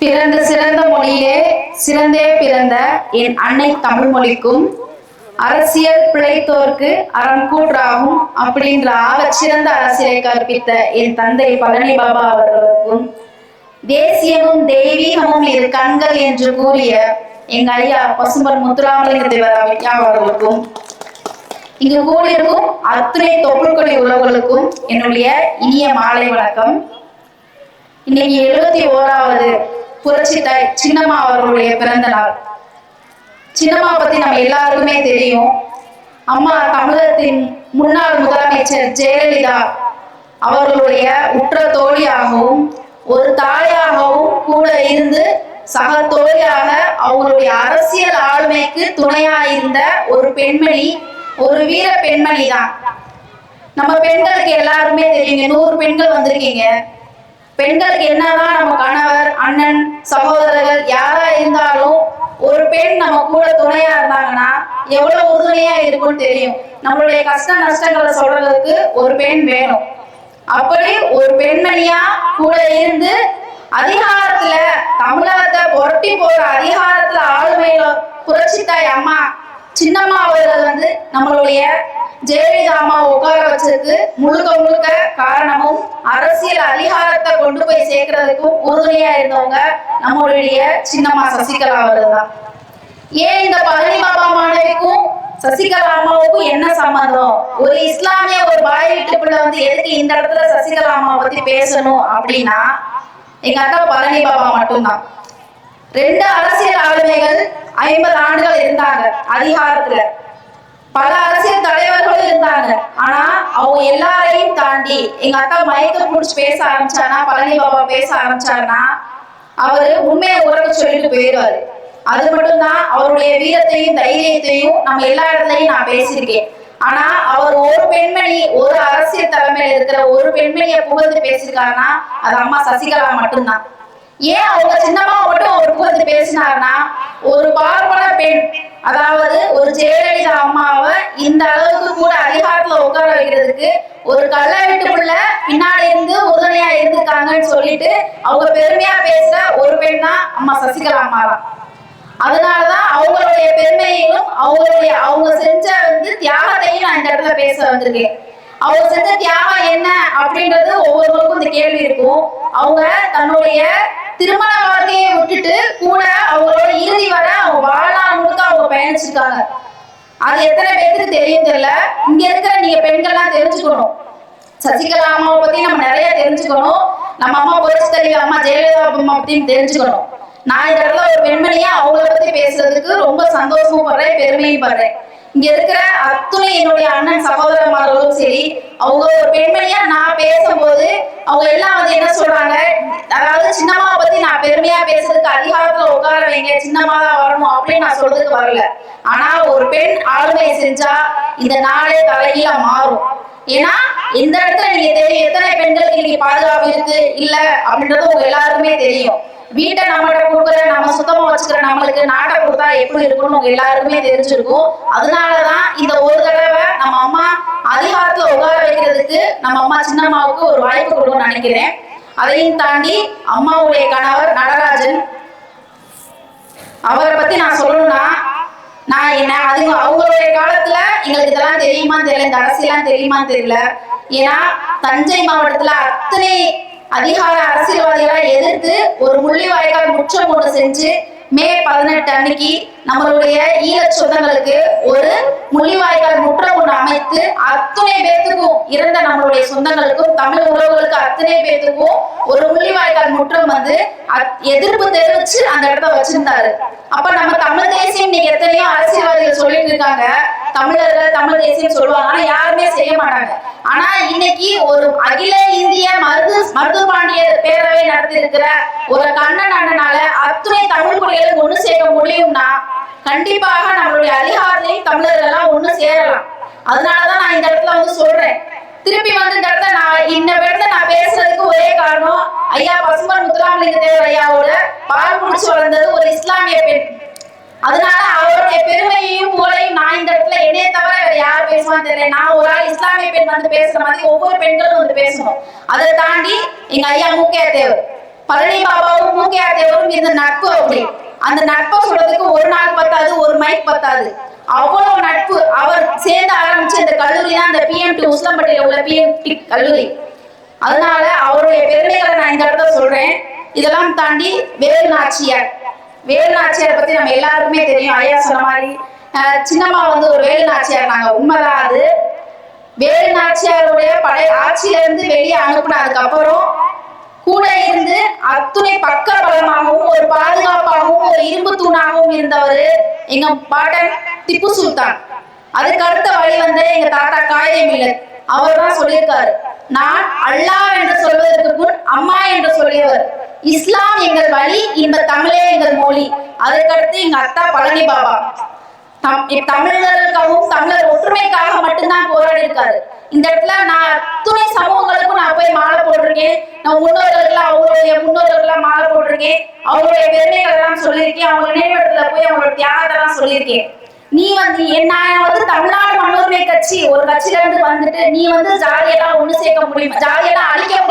பிறந்த சிறந்த மொழியே சிறந்தே பிறந்த என் அன்னை தமிழ் மொழிக்கும் அரசியல் பிழைத்தோர்க்கு அறம் கூற்றாகும் அப்படின்ற ஆகச் சிறந்த அரசியலை கற்பித்த என் தந்தை பழனி பாபா அவர்களுக்கும் தேசியமும் தெய்வீகமும் இரு கண்கள் என்று கூறிய எங்க ஐயா பசும்பன் முத்துராமலிங்க தேவர் அவர்களுக்கும் இங்கு கூடியிருக்கும் அத்துணை தொப்புள்கொடி உறவுகளுக்கும் என்னுடைய இனிய மாலை வணக்கம். இன்னைக்கு எழுபத்தி ஓராவது புரட்சி தாய் சின்னம்மா அவர்களுடைய பிறந்த நாள் சின்னம்மா பத்தி நம்ம எல்லாருக்குமே தெரியும். அம்மா தமிழகத்தின் முன்னாள் முதலமைச்சர் ஜெயலலிதா அவர்களுடைய உற்ற தோழியாகவும் ஒரு தாயாகவும் கூட இருந்து சக தோழியாக அவங்களுடைய அரசியல் ஆளுமைக்கு துணையா இருந்த ஒரு பெண்மணி ஒரு வீர பெண்மணி தான் நம்ம பெண்களுக்கு எல்லாருமே தெரியுங்க நூறு பெண்கள் வந்திருக்கீங்க. பெண்களுக்கு என்னதான் நம்ம கணவர் அண்ணன் சகோதரர்கள் யாரா இருந்தாலும் ஒரு பெண் நம்ம கூட துணையா இருந்தாங்கன்னா எவ்வளவு உறுதுணையா இருக்கும்னு தெரியும். நம்மளுடைய கஷ்ட நஷ்டங்களை சொல்றதுக்கு ஒரு பெண் வேணும். அப்படி ஒரு பெண்மணியா கூட இருந்து அதிகாரத்துல தமிழகத்தை புரட்டி போற அதிகாரத்துல ஆளுமையில புரட்சித்தாய் அம்மா சின்னம்மா அவர்கள் வந்து நம்மளுடைய ஜெயலலிதா அம்மா உட்கார வச்சதுக்கு முழுக்க முழுக்க காரணமும் அரசியல் அதிகாரத்தை கொண்டு போய் சேர்க்கறதுக்கும் உறுதுணையா இருந்தவங்க நம்மளுடைய சின்னம்மா சசிகலா அவர்கள் தான். ஏன் இந்த பழனி பாபா மாணவிக்கும் சசிகலா அம்மாவுக்கும் என்ன சம்மந்தம் ஒரு இஸ்லாமிய ஒரு பாய் வீட்டு பிள்ளை வந்து எதுக்கு இந்த இடத்துல சசிகலா அம்மா பத்தி பேசணும் அப்படின்னா எங்க அக்கா பழனி பாபா மட்டும்தான். ரெண்டு அரசியல் ஆளுமைகள் ஐம்பது ஆண்டுகள் இருந்தாங்க அதிகாரத்துல. பல அரசியல் தலைவர்களும் இருந்தாங்க. ஆனா அவங்க எல்லாரையும் தாண்டி எங்க அக்கா மயக்க முடிச்சு பேச ஆரம்பிச்சானா பழனி பாபா பேச ஆரம்பிச்சாருன்னா அவரு உண்மையை உறவு சொல்லிட்டு போயிடுவாரு. அது மட்டும்தான் அவருடைய வீரத்தையும் தைரியத்தையும் நம்ம எல்லா இடத்துலையும் நான் பேசியிருக்கேன். ஆனா அவர் ஒரு பெண்மணி ஒரு அரசியல் தலைமையில இருக்கிற ஒரு பெண்மணியை புகழ்ந்து பேசியிருக்காருன்னா அது அம்மா சசிகலா மட்டும்தான். ஏன் அவங்க சின்னம்மா மட்டும் அவர் புகழ்ந்து பேசினாருன்னா ஒரு பார்ப்பன பெண் அதாவது ஒரு ஜெயலலிதா அம்மாவை இந்த அளவுக்கு கூட அதிகாரத்துல உட்கார வைக்கிறதுக்கு ஒரு கள்ள வீட்டுக்குள்ள பின்னாடி இருந்து உறுதுணையா இருந்திருக்காங்கன்னு சொல்லிட்டு அவங்க பெருமையா பேசுற ஒரு பெண் தான் அம்மா சசிகலா அம்மா தான் அதனாலதான் அவங்களுடைய பெருமையையும் அவங்களுடைய அவங்க செஞ்ச வந்து தியாகத்தையும் நான் இந்த இடத்துல பேச வந்திருக்கேன். அவங்க செஞ்ச தியாகம் என்ன அப்படின்றது ஒவ்வொருவருக்கும் இந்த கேள்வி இருக்கும். அவங்க தன்னுடைய திருமண வாழ்க்கையை விட்டுட்டு கூட அவங்களோட இறுதி வரை அவங்க வாழ்நாள் முழுக்க அவங்க பயணிச்சிருக்காங்க. அது எத்தனை பேருக்கு தெரியும் தெரியல. இங்க இருக்கிற நீங்க பெண்கள்லாம் தெரிஞ்சுக்கணும். சசிகலா அம்மாவை பத்தி நம்ம நிறைய தெரிஞ்சுக்கணும். நம்ம அம்மா புரட்சி அம்மா ஜெயலலிதா அம்மா பத்தியும் தெரிஞ்சுக்கணும். நான் இந்த இடத்துல ஒரு பெண்மணியா அவங்கள பத்தி பேசுறதுக்கு ரொம்ப சந்தோஷமும் படுறேன் பெருமையும் படுறேன். இங்க இருக்கிற அத்துணை என்னுடைய அண்ணன் சகோதரமார்களும் சரி அவங்க ஒரு பெண்மணியா நான் பேசும்போது அவங்க எல்லாம் வந்து என்ன சொல்றாங்க? அதாவது சின்னம்மாவை பத்தி நான் பெருமையா பேசுறதுக்கு அதிகாரத்துல உட்கார வைங்க சின்னம்மா தான் வரணும் அப்படின்னு நான் சொல்றதுக்கு வரல. ஆனா ஒரு பெண் ஆளுமை செஞ்சா இந்த நாளே தலையில மாறும். ஏன்னா இந்த இடத்துல நீங்க தெரியும் எத்தனை பெண்களுக்கு இன்னைக்கு பாதுகாப்பு இருக்கு இல்ல அப்படின்றது உங்க எல்லாருக்குமே தெரியும். வீட்டை நம்மகிட்ட கொடுக்குற நம்ம சுத்தமா வச்சுக்கிற நம்மளுக்கு நாட்டை கொடுத்தா எப்படி இருக்கும்னு உங்க எல்லாருக்குமே தெரிஞ்சிருக்கும். அதனாலதான் இந்த ஒரு தடவை நம்ம அம்மா அதிகாரத்துல உட்கார வைக்கிறதுக்கு நம்ம அம்மா சின்னம்மாவுக்கு ஒரு வாய்ப்பு கொடுக்கணும்னு நினைக்கிறேன். அதையும் தாண்டி அம்மாவுடைய கணவர் நடராஜன் அவரை பத்தி நான் சொல்லணும்னா நான் என்ன அது அவங்களுடைய காலத்துல எங்களுக்கு இதெல்லாம் தெரியுமான்னு தெரியல இந்த அரசியலாம் தெரியுமான்னு தெரியல. ஏன்னா தஞ்சை மாவட்டத்துல அத்தனை அதிகார அரசியல்வாதிகளை எதிர்த்து ஒரு முள்ளிவாய்க்கால் முற்றம் ஒன்று செஞ்சு மே பதினெட்டு அன்னைக்கு நம்மளுடைய ஈழச் சொந்தங்களுக்கு ஒரு முள்ளிவாய்க்கால் முற்றம் ஒன்று அமைத்து அத்தனை பேர்த்துக்கும் இறந்த நம்மளுடைய சொந்தங்களுக்கும் தமிழ் உறவுகளுக்கு அத்தனை பேர்த்துக்கும் ஒரு முள்ளிவாய்க்கால் முற்றம் வந்து அத்- எதிர்ப்பு தெரிவிச்சு அந்த இடத்த வச்சிருந்தாரு. அப்ப நம்ம தமிழ் தேசியம் இன்னைக்கு எத்தனையோ அரசியல்வாதிகள் சொல்லிட்டு இருக்காங்க. தமிழர்கள் தமிழ் தேசியம் சொல்லுவாங்க. ஆனா யார் மாட்டாங்க ஆனா இன்னைக்கு ஒரு அகில இந்திய மருது மருது பாண்டிய பேரவை நடத்திருக்கிற ஒரு கண்ணன் அண்ணனால அத்துணை தமிழ் குடிகளும் ஒண்ணு சேர்க்க முடியும்னா கண்டிப்பாக நம்மளுடைய அதிகாரத்தையும் தமிழர்கள் எல்லாம் ஒண்ணு சேரலாம். அதனாலதான் நான் இந்த இடத்துல வந்து சொல்றேன். திருப்பி வந்து இந்த இடத்துல நான் இந்த இடத்துல நான் பேசுறதுக்கு ஒரே காரணம் ஐயா பசுமன் முத்துராமலிங்க தேவர் ஐயாவோட பால் குடிச்சு வளர்ந்தது ஒரு இஸ்லாமிய பெண். அதனால அவருடைய பெருமையையும் புகழையும் நான் இந்த இடத்துல என்னைய தவிர வேற யார் பேசுவான்னு தெரியல. நான் ஒரு ஆள் இஸ்லாமிய பெண் வந்து பேசுற மாதிரி ஒவ்வொரு பெண்களும் வந்து பேசணும் அதை தாண்டி எங்க ஐயா மூக்கையா தேவர் பழனி பாபாவும் மூக்கையா தேவரும் இருந்த நட்பு அப்படி. அந்த நட்பை சொல்றதுக்கு ஒரு நாள் பத்தாது ஒரு மைக் பத்தாது. அவ்வளவு நட்பு. அவர் சேர்ந்து ஆரம்பிச்ச இந்த கல்லூரி தான் இந்த பிஎம்டி உஸ்லம்பட்டியில உள்ள பிஎம்டி கல்லூரி. அதனால அவருடைய பெருமைகளை நான் இந்த இடத்துல சொல்றேன். இதெல்லாம் தாண்டி வேலு நாச்சியார். வேலு நாச்சியார் பத்தி நம்ம எல்லாருக்குமே தெரியும். ஐயா சொன்ன மாதிரி சின்னம்மா வந்து ஒரு வேலு நாச்சியார் நாங்க உண்மைதான் அது. வேலு நாச்சியாருடைய பழைய ஆட்சியில இருந்து வெளியே அனுப்புனதுக்கு அப்புறம் கூட இருந்து அத்துணை பக்க பலமாகவும் ஒரு பாதுகாப்பாகவும் ஒரு இரும்பு தூணாகவும் இருந்தவர் எங்க பாட்டன் திப்பு சுல்தான். அதுக்கு அடுத்த வழி வந்து எங்க தாத்தா காயிதே மில்லத் அவர் தான் சொல்லியிருக்காரு. நான் அல்லாஹ் என்று சொல்வதற்கு முன் அம்மா என்று சொல்லியவர். இஸ்லாம் எங்கள் வழி இந்த தமிழே எங்கள் மொழி. அதற்கடுத்து எங்க அத்தா பழனி பாபா. தம் தமிழர்களுக்காகவும் தமிழர் ஒற்றுமைக்காக மட்டும்தான் போராடி இருக்காரு. இந்த இடத்துல நான் அத்துணை சமூகங்களுக்கும் நான் போய் மாலை போட்டிருக்கேன். நான் முன்னோர்களுக்கெல்லாம் அவங்களுடைய முன்னோர்களுக்கெல்லாம் மாலை போட்டிருக்கேன். அவங்களுடைய பெருமைகள் எல்லாம் சொல்லியிருக்கேன். அவங்க நினைவிடத்துல போய் அவங்களோட தியாகத்தெல்லாம் சொல்லியிருக்கேன். நீ வந்து என்ன வந்து தமிழ்நாடு மன்னோர்மை கட்சி. ஒரு கட்சியில இருந்து வந்துட்டு நீ வந்து ஜாதியெல்லாம் ஒண்ணு சேர்க்க முடியுமா. ஜாதியெல்லாம்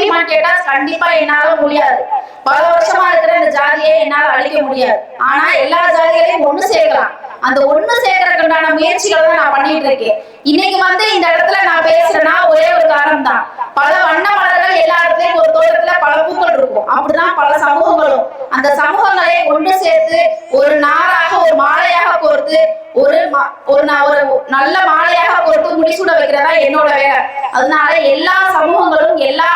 அழிக்க கேட்டா கண்டிப்பா என்னால முடியாது. பல வருஷமா இருக்கிற இந்த ஜாதியை என்னால அழிக்க முடியாது. ஆனா எல்லா ஜாதிகளையும் ஒண்ணு சேர்க்கலாம். அந்த ஒண்ணு சேர்க்கறதுக்குண்டான முயற்சிகளை தான் நான் பண்ணிட்டு இருக்கேன். இன்னைக்கு வந்து இந்த இடத்துல நான் பேசுறேன்னா ஒரே ஒரு காரணம் தான் பல வண்ண மலர்கள் எல்லா இடத்துலயும் ஒரு தோட்டத்துல பல பூக்கள் இருக்கும். அப்படிதான் பல சமூகங்களும். அந்த சமூகங்களை ஒன்று சேர்த்து ஒரு நாராக ஒரு மாலையாக கோர்த்து ஒரு ஒரு ஒரு நல்ல மாலையாக கோர்த்து முடிசூட வைக்கிறதா என்னோட வேலை. அதனால எல்லா சமூகங்களும் எல்லா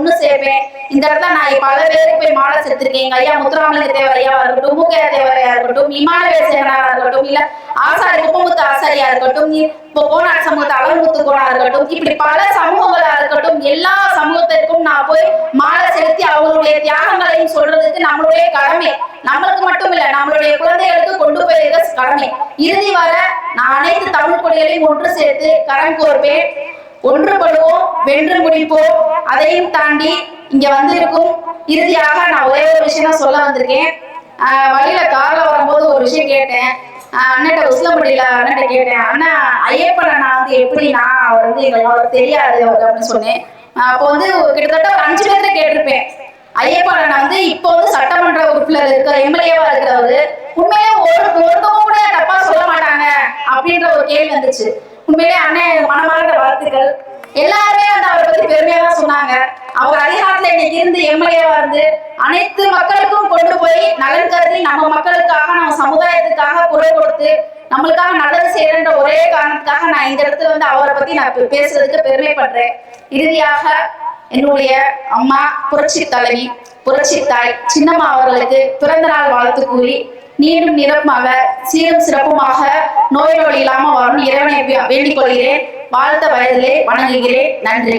ஒண்ணு சேர்ப்பேன். இந்த இடத்துல நான் பல பேருக்கு போய் மாலை சேர்த்திருக்கேன் எங்க ஐயா முத்துராமலிங்க தேவரையா இருக்கட்டும் மூக்கையா தேவரையா இருக்கட்டும் இமானவே சேகரா இருக்கட்டும் இல்ல ஆசாரி குப்பமுத்து ஆசாரியா இருக்கட்டும் இப்போ கோனார் சமூகத்தை அலமுத்து கோனா இருக்கட்டும் இப்படி பல சமூகங்களா இருக்கட்டும் எல்லா சமூகத்திற்கும் நான் போய் மாலை செலுத்தி அவங்களுடைய தியாகங்களையும் சொல்றதுக்கு நம்மளுடைய கடமை. நம்மளுக்கு மட்டும் இல்ல நம்மளுடைய குழந்தைகளுக்கு கொண்டு போயிருக்க கடமை. இறுதி வர நான் அனைத்து தமிழ் கொடிகளையும் ஒன்று சேர்த்து கரம் கோர்வேன் ஒன்றுபடுவோம் வென்று முடிப்போம். அதையும் தாண்டி இங்க வந்திருக்கும் இறுதியாக நான் ஒரே ஒரு விஷயம் தான் சொல்ல வந்திருக்கேன். ஆஹ் வழியில கார்ல வரும்போது ஒரு விஷயம் கேட்டேன். ஆஹ் அண்ணன்ட்ட உசிலம்பட்டியில அண்ணட்ட கேட்டேன். அண்ணா ஐயப்பன் அண்ணா வந்து எப்படி நான் அவர் வந்து எங்களுக்கு அவருக்கு தெரியாது அவர் அப்படின்னு சொன்னேன். அப்போ வந்து கிட்டத்தட்ட ஒரு அஞ்சு பேர்த்த கேட்டிருப்பேன். ஐயப்பன் அண்ணா வந்து இப்போ வந்து சட்டமன்ற உறுப்பினர் இருக்கிற எம்எல்ஏவா இருக்கிறவரு உண்மையிலே ஒரு ஒருத்தவங்க கூட தப்பா சொல்ல மாட்டாங்க அப்படின்ற ஒரு கேள்வி வந்துச்சு. உண்மையிலே அண்ணன் மனமார்ந்த வாழ்த்துக்கள். எல்லாருமே வந்து அவரை பத்தி பெருமையா சொன்னாங்க. அவர் அதிகாரத்துல இன்னைக்கு இருந்து எம்எல்ஏவா இருந்து அனைத்து மக்களுக்கும் கொண்டு போய் நலன் கருதி நம்ம மக்களுக்காக நம்ம சமுதாயத்துக்காக குரல் கொடுத்து நம்மளுக்காக நல்லது செய்யறன்ற ஒரே காரணத்துக்காக நான் இந்த இடத்துல வந்து அவரை பத்தி நான் பேசுறதுக்கு பெருமைப்படுறேன். இறுதியாக என்னுடைய அம்மா புரட்சி தலைவி புரட்சி தாய் சின்னம்மா அவர்களுக்கு பிறந்த நாள் வாழ்த்து கூறி நீண்டும் நிரப்பமாக சீரும் சிறப்புமாக நோய் இல்லாம வரும் இறைவனை வேண்டிக் கொள்கிறேன் வாழ்த்த வயதிலே வணங்குகிறேன். நன்றி.